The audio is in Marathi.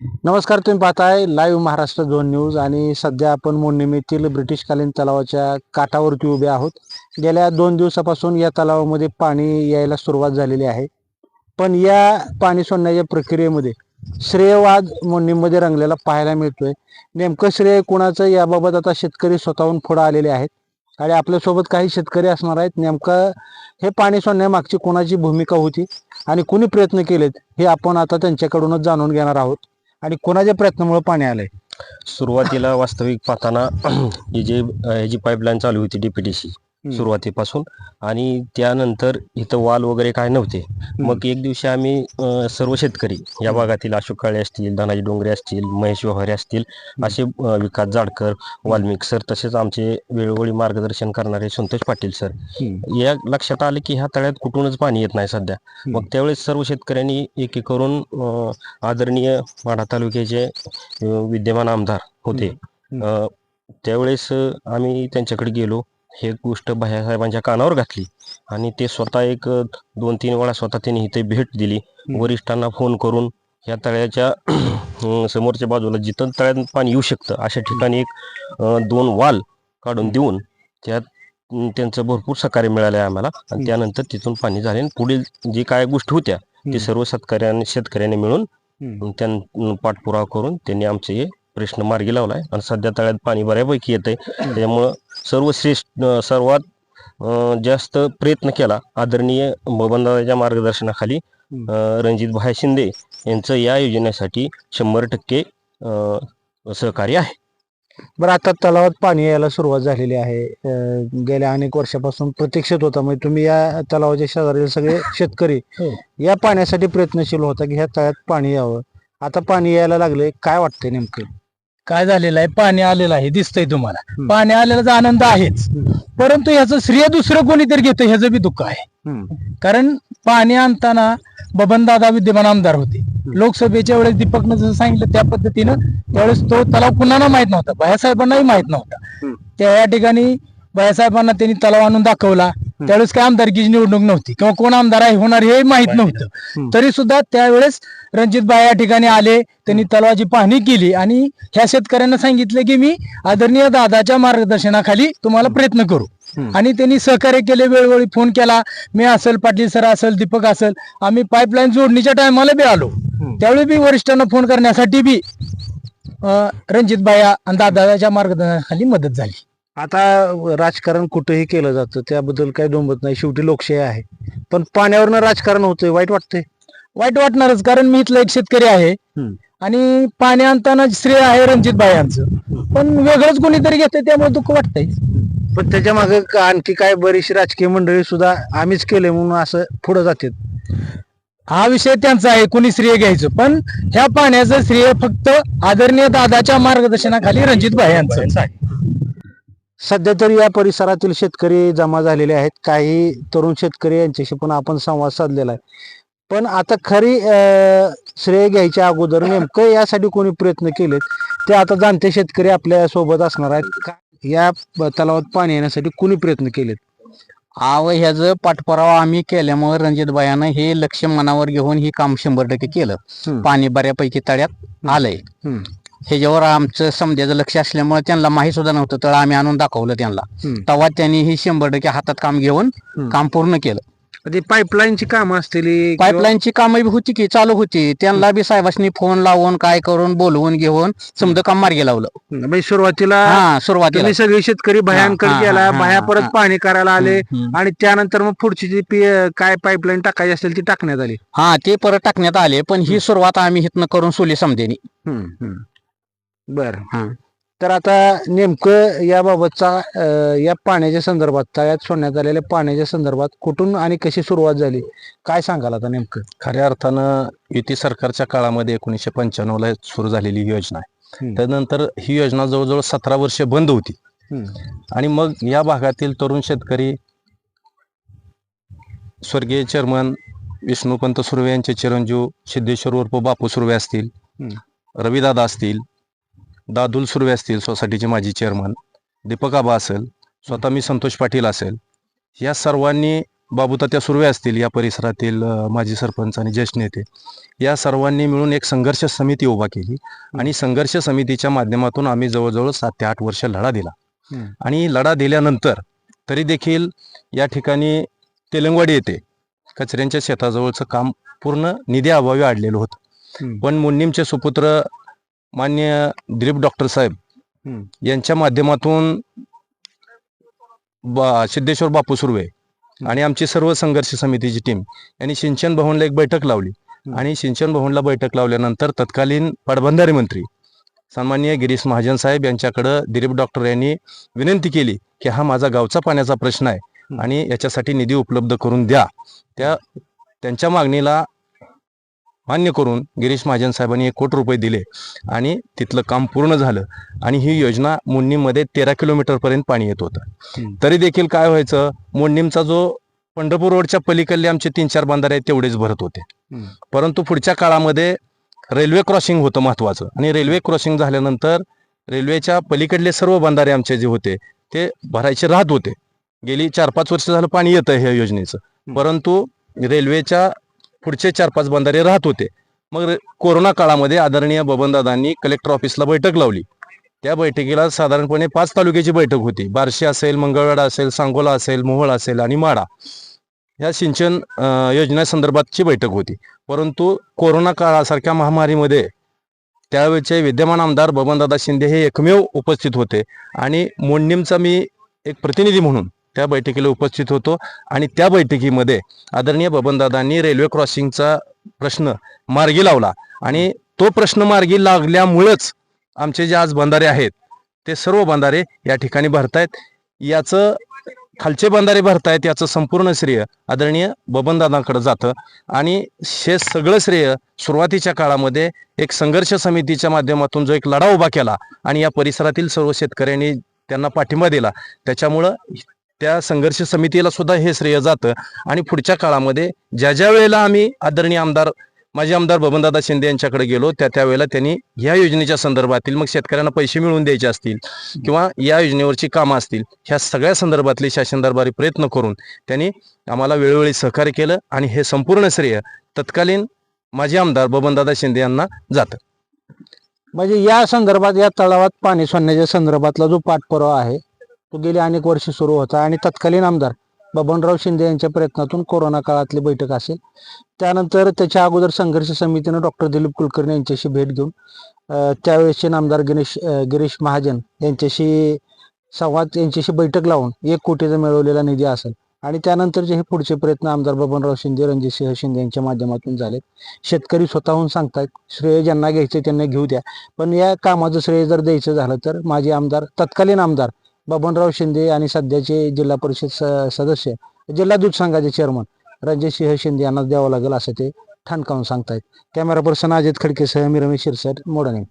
नमस्कार तुम्ही पाहताय लाईव्ह महाराष्ट्र दोन न्यूज आणि सध्या आपण मोडनिमीतील ब्रिटिशकालीन तलावाच्या काठावरती उभे आहोत. गेल्या दोन दिवसापासून या तलावामध्ये पाणी यायला सुरुवात झालेली आहे. पण या पाणी सोडण्याच्या प्रक्रियेमध्ये श्रेयवाद मोडणीमध्ये रंगलेला पाहायला मिळतोय. नेमकं श्रेय कुणाचं याबाबत आता शेतकरी स्वतःहून पुढे आलेले आहेत. आणि आपल्यासोबत काही शेतकरी असणार आहेत. नेमकं हे पाणी सोडण्यामागची कोणाची भूमिका होती आणि कुणी प्रयत्न केलेत हे आपण आता त्यांच्याकडूनच जाणून घेणार आहोत. आणि कोणाच्या प्रयत्नामुळे पाणी आलंय? सुरुवातीला वास्तविक पाहताना ही जी ह्याची पाईपलाईन चालू होती डीपीटीसी सुरुवातीपासून. आणि त्यानंतर इथं वाल वगैरे काय नव्हते. मग एक दिवशी आम्ही अं, सर्व शेतकरी या भागातील अशोक काळे असतील धनाजी डोंगरे असतील महेश व्यवहारे असतील असे अं, विकास जाडकर वाल्मिक सर तसेच आमचे वेळोवेळी मार्गदर्शन करणारे संतोष पाटील सर. या लक्षात आलं की ह्या तळ्यात कुठूनच पाणी येत नाही सध्या. मग त्यावेळेस सर्व शेतकऱ्यांनी एक एक करून अं, आदरणीय माढा तालुक्याचे अं, विद्यमान आमदार होते. अं, त्यावेळेस अं, आम्ही त्यांच्याकडे गेलो. हे गोष्ट भैयासाहेबांच्या कानावर घातली आणि ते स्वतः एक दोन तीन वेळा स्वतः त्यांनी इथे भेट दिली वरिष्ठांना फोन करून या तळ्याच्या समोरच्या बाजूला जिथं तळ्यात पाणी येऊ शकतं अशा ठिकाणी एक दोन वाल काढून देऊन त्यात त्यांचं भरपूर सहकार्य मिळालं आहे आम्हाला आणि. त्यानंतर तिथून पाणी झाले आणि पुढील जे काय गोष्टी होत्या. ते सर्व शेतकऱ्यांनी शेतकऱ्यांनी मिळून. त्यां पाठपुरावा करून त्यांनी आमचे हे प्रश्न मार्गी लावलाय. आणि सध्या तळ्यात पाणी बऱ्यापैकी येतंय. त्यामुळं सर्वश्रेष्ठ सर्वात जास्त प्रयत्न केला आदरणीय बबनदादाच्या मार्गदर्शनाखाली रणजित भाई शिंदे यांचं या योजनेसाठी शंभर टक्के सहकार्य आहे. बरं आता तलावात पाणी यायला सुरुवात झालेली आहे. गेल्या अनेक वर्षापासून प्रतीक्षित होता. म्हणजे तुम्ही या तलावाच्या शेजारील सगळे शेतकरी हो. या पाण्यासाठी प्रयत्नशील होता की ह्या तळ्यात पाणी यावं. आता पाणी यायला लागले काय वाटतंय नेमकं? काय झालेलं आहे? पाणी आलेलं आहे दिसतंय तुम्हाला. पाणी आलेल्याचा आनंद आहेच. परंतु ह्याचं श्रेय दुसरं कोणीतरी घेतं ह्याचं बी दुःख आहे. कारण पाणी आणताना बबनदादा विद्यमान आमदार होते. लोकसभेच्या वेळेस दीपकनं जसं सांगितलं त्या पद्धतीनं त्यावेळेस तो तलाव कुणाला माहीत नव्हता बायासाहेबांनाही माहीत नव्हता. त्या या ठिकाणी बायासाहेबांना त्यांनी तलाव आणून दाखवला. त्यावेळेस काय आमदारकीची निवडणूक नव्हती. किंवा कोण आमदार आहे होणार हे माहीत नव्हतं. तरी सुद्धा त्यावेळेस रणजित बाई या ठिकाणी आले त्यांनी तलावाची पाहणी केली आणि ह्या शेतकऱ्यांना सांगितलं की मी आदरणीय दादाच्या मार्गदर्शनाखाली तुम्हाला प्रयत्न करू. आणि त्यांनी सहकार्य केले वेळोवेळी फोन केला मी असेल पाटील सर असेल दीपक असेल आम्ही पाईपलाईन जोडणीच्या टायमाला बी आलो. त्यावेळी बी वरिष्ठांना फोन करण्यासाठी बी रणजित बाया आणि दादाच्या मार्गदर्शनाखाली मदत झाली. आता राजकारण कुठेही केलं जातं त्याबद्दल काही दोंबत नाही. शेवटी लोकशाही आहे. पण पाण्यावरनं राजकारण होतंय वाईट वाटतंय. वाईट वाटणारच कारण मी इथला एक शेतकरी आहे. आणि पाणी आणताना श्रेय आहे रणजित बाई यांचं पण वेगळंच कोणीतरी घेतंय त्यामुळे दुःख वाटतंय. पण त्याच्यामागे आणखी काय बरीचशी राजकीय मंडळी सुद्धा आम्हीच केले म्हणून असं पुढे जातात. हा विषय त्यांचा आहे कोणी श्रेय घ्यायचं. पण ह्या पाण्याचं श्रेय फक्त आदरणीय दादाच्या मार्गदर्शनाखाली रणजित भाई यांचं आहे. सध्या तरी या परिसरातील शेतकरी जमा झालेले आहेत. काही तरुण शेतकरी यांच्याशी पण आपण संवाद साधलेला आहे. पण आता खरी श्रेय घ्यायच्या अगोदर नेमकं यासाठी कोणी प्रयत्न केलेत ते आता जाणते शेतकरी आपल्यासोबत असणार आहेत. या तलावात पाणी येण्यासाठी कोणी प्रयत्न केलेत? आव ह्याचं पाठपुरावा आम्ही केल्यामुळे रणजितबायानं हे लक्ष मनावर घेऊन ही काम शंभर टक्के केलं. पाणी बऱ्यापैकी तळ्यात आलंय. ह्याच्यावर आमचं समजायचं लक्ष असल्यामुळे त्यांना माहीत सुद्धा नव्हतं. तळ आम्ही आणून दाखवलं त्यांना. तेव्हा त्यांनी ही शंभर टक्के हातात काम घेऊन. काम पूर्ण केलं. पाईपलाईनची कामं असतील पाईपलाईनची कामं होती की चालू होती. त्यांना बी साहेबांनी फोन लावून काय करून बोलवून घेऊन समजा काम मार्गी लावलं. म्हणजे सुरुवातीला हा सुरुवातीला. सगळे शेतकरी भयांकर हा, गेला भया परत. पाणी करायला आले. आणि त्यानंतर मग पुढची जी काय पाईपलाईन टाकायची असेल ती टाकण्यात आली. हा ते परत टाकण्यात आले. पण ही सुरुवात आम्ही इथनं करून सोली समजेनी बर हा. तर आता नेमकं याबाबतचा अं, या पाण्याच्या संदर्भात तळ्यात सोडण्यात आलेल्या पाण्याच्या संदर्भात कुठून आणि कशी सुरुवात झाली काय सांगाल आता नेमकं खऱ्या अर्थानं युती सरकारच्या काळामध्ये एकोणीसशे पंच्याण्णवला सुरू झालेली ही योजना आहे हम्म. त्यानंतर ही योजना जवळजवळ सतरा वर्ष बंद होती आणि मग या भागातील तरुण शेतकरी स्वर्गीय चेअरमन विष्णुपंत सुर्वे यांचे चिरंजीव सिद्धेश्वर उर्फ बापू सुर्वे असतील हम्म. रविदादा असतील दादुल सुर्वे असतील सोसायटीचे माजी चेअरमन दीपक आबा असेल स्वतः मी संतोष पाटील असेल. या सर्वांनी बाबूतात्या सुर्वे असतील या परिसरातील माजी सरपंच आणि ज्येष्ठ नेते या सर्वांनी मिळून एक संघर्ष समिती उभा केली. आणि संघर्ष समितीच्या माध्यमातून आम्ही जवळजवळ सात ते आठ वर्ष लढा दिला. आणि लढा दिल्यानंतर तरी देखील या ठिकाणी तेलंगवाडी येथे कचऱ्यांच्या शेताजवळचं काम पूर्ण निधी अभावी अडलेलं होतं. पण मुन्नीमचे सुपुत्र मान्य दिलीप डॉक्टर साहेब हम्म. यांच्या माध्यमातून बा सिद्धेश्वर बापू सुर्वे आणि आमची सर्व संघर्ष समितीची टीम यांनी सिंचन भवनला एक बैठक लावली. आणि सिंचन भवनला बैठक लावल्यानंतर तत्कालीन पाटबंधारे मंत्री सन्माननीय गिरीश महाजन साहेब यांच्याकडं दिलीप डॉक्टर यांनी विनंती केली की हा माझा गावचा पाण्याचा प्रश्न आहे आणि याच्यासाठी निधी उपलब्ध करून द्या. त्या त्यांच्या मागणीला मान्य करून गिरीश महाजन साहेबांनी एक कोटी रुपये दिले आणि तिथलं काम पूर्ण झालं. आणि ही योजना मुन्नीममध्ये तेरा किलोमीटर पर्यंत पाणी येत होतं. तरी देखील काय व्हायचं? मुन्नीमचा जो पंढरपूर रोडच्या पलीकडले आमचे तीन चार बांधारे आहेत तेवढेच भरत होते. परंतु पुढच्या काळामध्ये रेल्वे क्रॉसिंग होतं महत्वाचं. आणि रेल्वे क्रॉसिंग झाल्यानंतर रेल्वेच्या पलीकडले सर्व बंधारे आमचे जे होते ते भरायचे राहत होते. गेली चार पाच वर्ष झालं पाणी येतं ह्या योजनेचं. परंतु रेल्वेच्या पुढचे चार पाच बंधारे राहत होते. मग कोरोना काळामध्ये आदरणीय बबनदादांनी कलेक्टर ऑफिसला बैठक लावली. त्या बैठकीला साधारणपणे पाच तालुक्याची बैठक होती. बार्शी असेल मंगळवेढा असेल सांगोला असेल मोहोळ असेल आणि माडा या सिंचन योजनेसंदर्भातची बैठक होती. परंतु कोरोना काळासारख्या महामारीमध्ये त्यावेळचे विद्यमान आमदार बबनदादा शिंदे हे एकमेव उपस्थित होते. आणि मोडणीमचा मी एक प्रतिनिधी म्हणून त्या बैठकीला उपस्थित होतो. आणि त्या बैठकीमध्ये आदरणीय बबनदादांनी रेल्वे क्रॉसिंगचा प्रश्न मार्गी लावला. आणि तो प्रश्न मार्गी लागल्यामुळंच आमचे जे आज बंधारे आहेत ते सर्व बंधारे या ठिकाणी भरतायत. याचं खालचे बंधारे भरतायत याचं संपूर्ण श्रेय आदरणीय बबनदादांकडे जातं. आणि हे सगळं श्रेय सुरुवातीच्या काळामध्ये एक संघर्ष समितीच्या माध्यमातून जो एक लढा उभा केला आणि या परिसरातील सर्व शेतकऱ्यांनी त्यांना पाठिंबा दिला. त्याच्यामुळं त्या संघर्ष समितीला सुद्धा हे श्रेय जातं. आणि पुढच्या काळामध्ये ज्या ज्या वेळेला आम्ही आदरणीय आमदार माजी आमदार बबनदादा शिंदे यांच्याकडे गेलो त्या त्यावेळेला त्यांनी या योजनेच्या संदर्भातील मग शेतकऱ्यांना पैसे मिळवून द्यायचे असतील किंवा या योजनेवरची कामं असतील ह्या सगळ्या संदर्भातले शासन दरबारी प्रयत्न करून त्यांनी आम्हाला वेळोवेळी सहकार्य केलं आणि हे संपूर्ण श्रेय तत्कालीन माजी आमदार बबनदादा शिंदे यांना जातं. म्हणजे या संदर्भात या तलावात पाणी सोडण्याच्या संदर्भातला जो पाठपुरावा आहे तो गेली अनेक वर्ष सुरू होता. आणि तत्कालीन आमदार बबनराव शिंदे यांच्या प्रयत्नातून कोरोना काळातली बैठक असेल. त्यानंतर त्याच्या अगोदर संघर्ष समितीनं डॉक्टर दिलीप कुलकर्णी यांच्याशी भेट घेऊन त्यावेळेसचे नामदार गणेश गिरीश महाजन यांच्याशी संवाद यांच्याशी बैठक लावून एक कोटीचा मिळवलेला निधी असेल. आणि त्यानंतरचे हे पुढचे प्रयत्न आमदार बबनराव शिंदे रणजितसिंह शिंदे यांच्या माध्यमातून झालेत. शेतकरी स्वतःहून सांगतात श्रेय ज्यांना घ्यायचं त्यांना घेऊ द्या. पण या कामाचं श्रेय जर द्यायचं झालं तर माजी आमदार तत्कालीन आमदार बबनराव शिंदे आणि सध्याचे जिल्हा परिषद स- सदस्य जिल्हा दूध संघाचे चेअरमन रणजितसिंह शिंदे यांना द्यावं लागेल असं ते ठाणकावून सांगतायत. कॅमेरा पर्सन अजित खडकेसह मी रमेश शिरसट मोडणे.